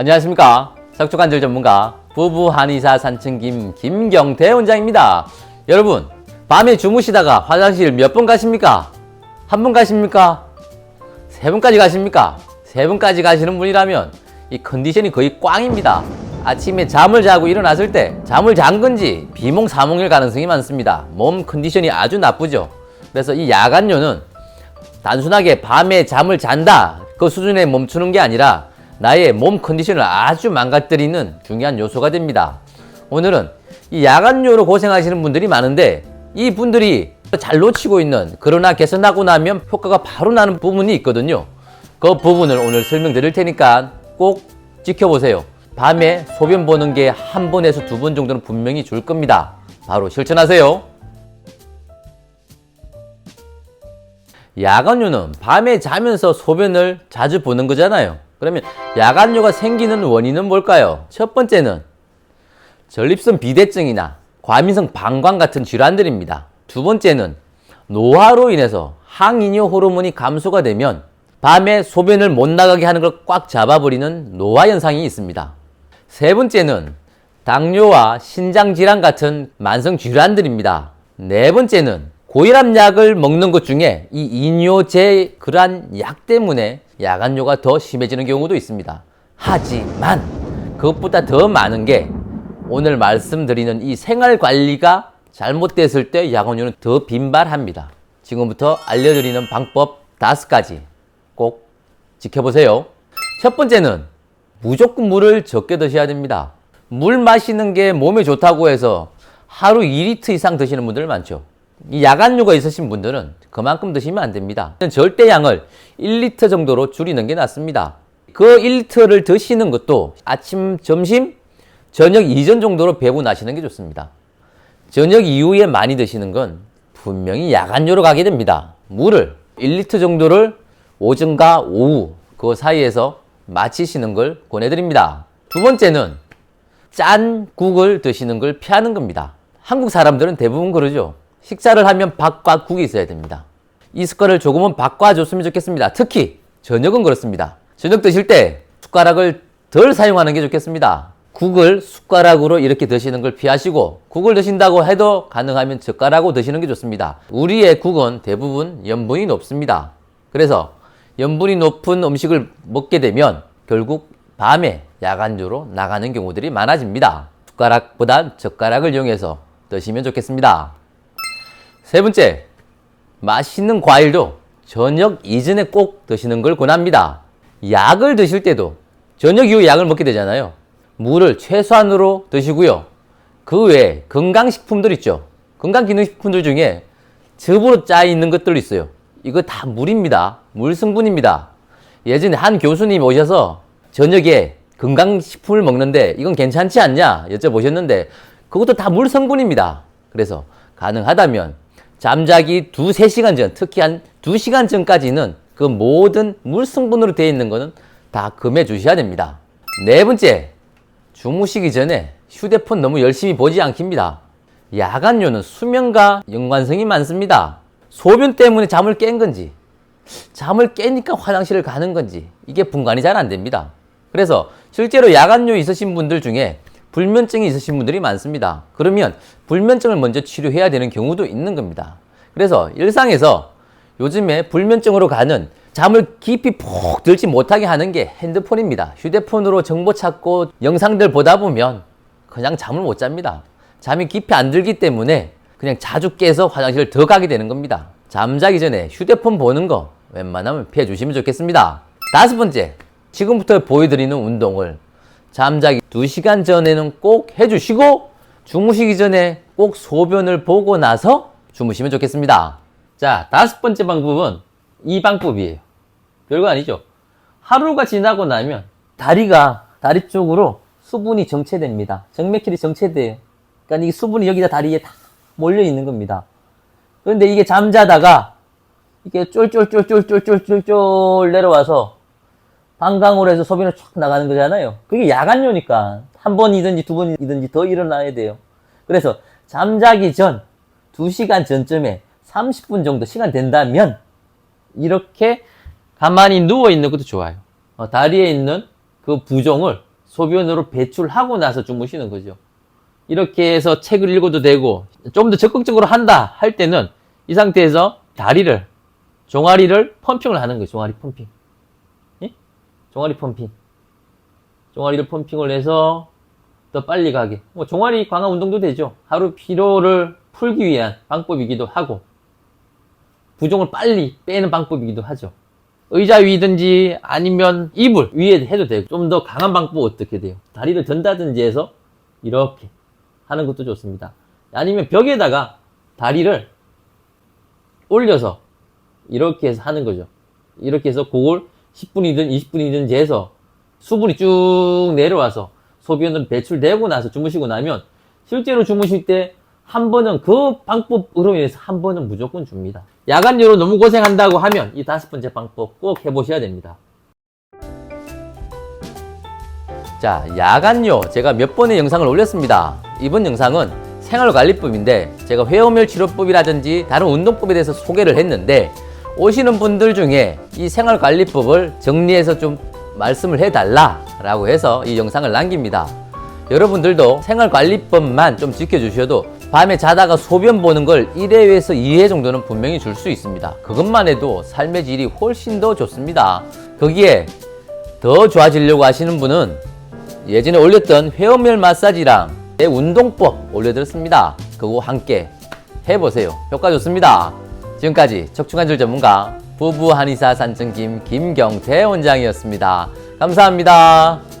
안녕하십니까 석조관절 전문가 부부 한의사 산청김 김경태 원장입니다 여러분 밤에 주무시다가 화장실 몇 번 가십니까? 한 번 가십니까? 세 번까지 가십니까? 세 번까지 가시는 분이라면 이 컨디션이 거의 꽝입니다 아침에 잠을 자고 일어났을 때 잠을 잔 건지 비몽사몽일 가능성이 많습니다 몸 컨디션이 아주 나쁘죠 그래서 이 야간료는 단순하게 밤에 잠을 잔다 그 수준에 멈추는 게 아니라 나의 몸 컨디션을 아주 망가뜨리는 중요한 요소가 됩니다. 오늘은 이 야간료로 고생하시는 분들이 많은데 이 분들이 잘 놓치고 있는 그러나 개선하고 나면 효과가 바로 나는 부분이 있거든요. 그 부분을 오늘 설명드릴 테니까 꼭 지켜보세요. 밤에 소변 보는 게 한 번에서 두 번 정도는 분명히 줄 겁니다. 바로 실천하세요. 야간류는 밤에 자면서 소변을 자주 보는 거잖아요. 그러면 야간류가 생기는 원인은 뭘까요? 첫 번째는 전립선 비대증이나 과민성 방광 같은 질환들입니다. 두 번째는 노화로 인해서 항이뇨 호르몬이 감소가 되면 밤에 소변을 못 나가게 하는 걸 꽉 잡아버리는 노화 현상이 있습니다. 세 번째는 당뇨와 신장 질환 같은 만성 질환들입니다. 네 번째는 고혈압 약을 먹는 것 중에 이 이뇨제 그러한 약 때문에 야간뇨가 더 심해지는 경우도 있습니다. 하지만 그것보다 더 많은 게 오늘 말씀드리는 이 생활 관리가 잘못됐을 때 야간뇨는 더 빈발합니다. 지금부터 알려드리는 방법 다섯 가지 꼭 지켜보세요. 첫 번째는 무조건 물을 적게 드셔야 됩니다. 물 마시는 게 몸에 좋다고 해서 하루 2리터 이상 드시는 분들 많죠. 이 야간류가 있으신 분들은 그만큼 드시면 안 됩니다. 절대량을 1리터 정도로 줄이는 게 낫습니다. 그 1리터를 드시는 것도 아침, 점심, 저녁 이전 정도로 배분하시는 게 좋습니다. 저녁 이후에 많이 드시는 건 분명히 야간류로 가게 됩니다. 물을 1리터 정도를 오전과 오후 그 사이에서 마치시는 걸 권해드립니다. 두 번째는 짠 국을 드시는 걸 피하는 겁니다. 한국 사람들은 대부분 그러죠. 식사를 하면 밥과 국이 있어야 됩니다. 이 습관을 조금은 바꿔줬으면 좋겠습니다. 특히 저녁은 그렇습니다. 저녁 드실 때 숟가락을 덜 사용하는 게 좋겠습니다. 국을 숟가락으로 이렇게 드시는 걸 피하시고 국을 드신다고 해도 가능하면 젓가락으로 드시는 게 좋습니다. 우리의 국은 대부분 염분이 높습니다. 그래서 염분이 높은 음식을 먹게 되면 결국 밤에 야간주로 나가는 경우들이 많아집니다. 숟가락보다 젓가락을 이용해서 드시면 좋겠습니다. 세 번째, 맛있는 과일도 저녁 이전에 꼭 드시는 걸 권합니다. 약을 드실 때도 저녁 이후 약을 먹게 되잖아요. 물을 최소한으로 드시고요. 그 외에 건강식품들 있죠. 건강기능식품들 중에 즙으로 짜 있는 것들 있어요. 이거 다 물입니다. 물 성분입니다. 예전에 한 교수님 오셔서 저녁에 건강식품을 먹는데 이건 괜찮지 않냐 여쭤보셨는데 그것도 다 물 성분입니다. 그래서 가능하다면 잠자기 두세 시간 전, 특히 한 두시간 전까지는 그 모든 물 성분으로 되어 있는 거는 다 금해 주셔야 됩니다. 네 번째, 주무시기 전에 휴대폰 너무 열심히 보지 않깁니다. 야간료는 수면과 연관성이 많습니다. 소변 때문에 잠을 깬 건지, 잠을 깨니까 화장실을 가는 건지, 이게 분간이 잘 안 됩니다. 그래서 실제로 야간료 있으신 분들 중에 불면증이 있으신 분들이 많습니다. 그러면 불면증을 먼저 치료해야 되는 경우도 있는 겁니다. 그래서 일상에서 요즘에 불면증으로 가는 잠을 깊이 푹 들지 못하게 하는 게 핸드폰입니다. 휴대폰으로 정보 찾고 영상들 보다 보면 그냥 잠을 못 잡니다. 잠이 깊이 안 들기 때문에 그냥 자주 깨서 화장실을 더 가게 되는 겁니다. 잠자기 전에 휴대폰 보는 거 웬만하면 피해 주시면 좋겠습니다. 다섯 번째, 지금부터 보여드리는 운동을 잠자기 2시간 전에는 꼭 해주시고 주무시기 전에 꼭 소변을 보고 나서 주무시면 좋겠습니다. 자, 다섯 번째 방법은 이 방법이에요. 별거 아니죠? 하루가 지나고 나면 다리가 다리 쪽으로 수분이 정체됩니다. 정맥혈이 정체돼요. 그러니까 이 수분이 여기다 다리에 다 몰려 있는 겁니다. 그런데 이게 잠자다가 이게 쫄쫄쫄쫄쫄쫄쫄쫄 내려와서 방광으로 해서 소변을 쫙 나가는 거잖아요. 그게 야간료니까 한 번이든지 두 번이든지 더 일어나야 돼요. 그래서 잠자기 전 2시간 전쯤에 30분 정도 시간 된다면 이렇게 가만히 누워 있는 것도 좋아요. 어, 다리에 있는 그 부종을 소변으로 배출하고 나서 주무시는 거죠. 이렇게 해서 책을 읽어도 되고 좀 더 적극적으로 한다 할 때는 이 상태에서 다리를 종아리를 펌핑을 하는 거예요. 종아리 펌핑. 예? 종아리 펌핑. 종아리를 펌핑을 해서 더 빨리 가게. 뭐 종아리 강화 운동도 되죠. 하루 피로를 풀기 위한 방법이기도 하고 부종을 빨리 빼는 방법이기도 하죠. 의자 위든지 아니면 이불 위에 해도 되고 좀 더 강한 방법 어떻게 돼요? 다리를 든다든지 해서 이렇게 하는 것도 좋습니다. 아니면 벽에다가 다리를 올려서 이렇게 해서 하는 거죠. 이렇게 해서 그걸 10분이든 20분이든지 해서 수분이 쭉 내려와서 소변으로 배출되고 나서 주무시고 나면 실제로 주무실 때 한 번은 그 방법으로 인해서 한 번은 무조건 줍니다. 야간료로 너무 고생한다고 하면 이 다섯 번째 방법 꼭 해보셔야 됩니다. 자, 야간요. 제가 몇 번의 영상을 올렸습니다. 이번 영상은 생활관리법인데 제가 회오멸 치료법이라든지 다른 운동법에 대해서 소개를 했는데 오시는 분들 중에 이 생활관리법을 정리해서 좀 말씀을 해달라라고 해서 이 영상을 남깁니다. 여러분들도 생활관리법만 좀 지켜주셔도 밤에 자다가 소변 보는 걸 1회에서 2회 정도는 분명히 줄 수 있습니다. 그것만 해도 삶의 질이 훨씬 더 좋습니다. 거기에 더 좋아지려고 하시는 분은 예전에 올렸던 회원멸 마사지랑 내 운동법 올려드렸습니다. 그거 함께 해보세요. 효과 좋습니다. 지금까지 척추 관절 전문가 부부 한의사 산증김 김경태 원장이었습니다. 감사합니다.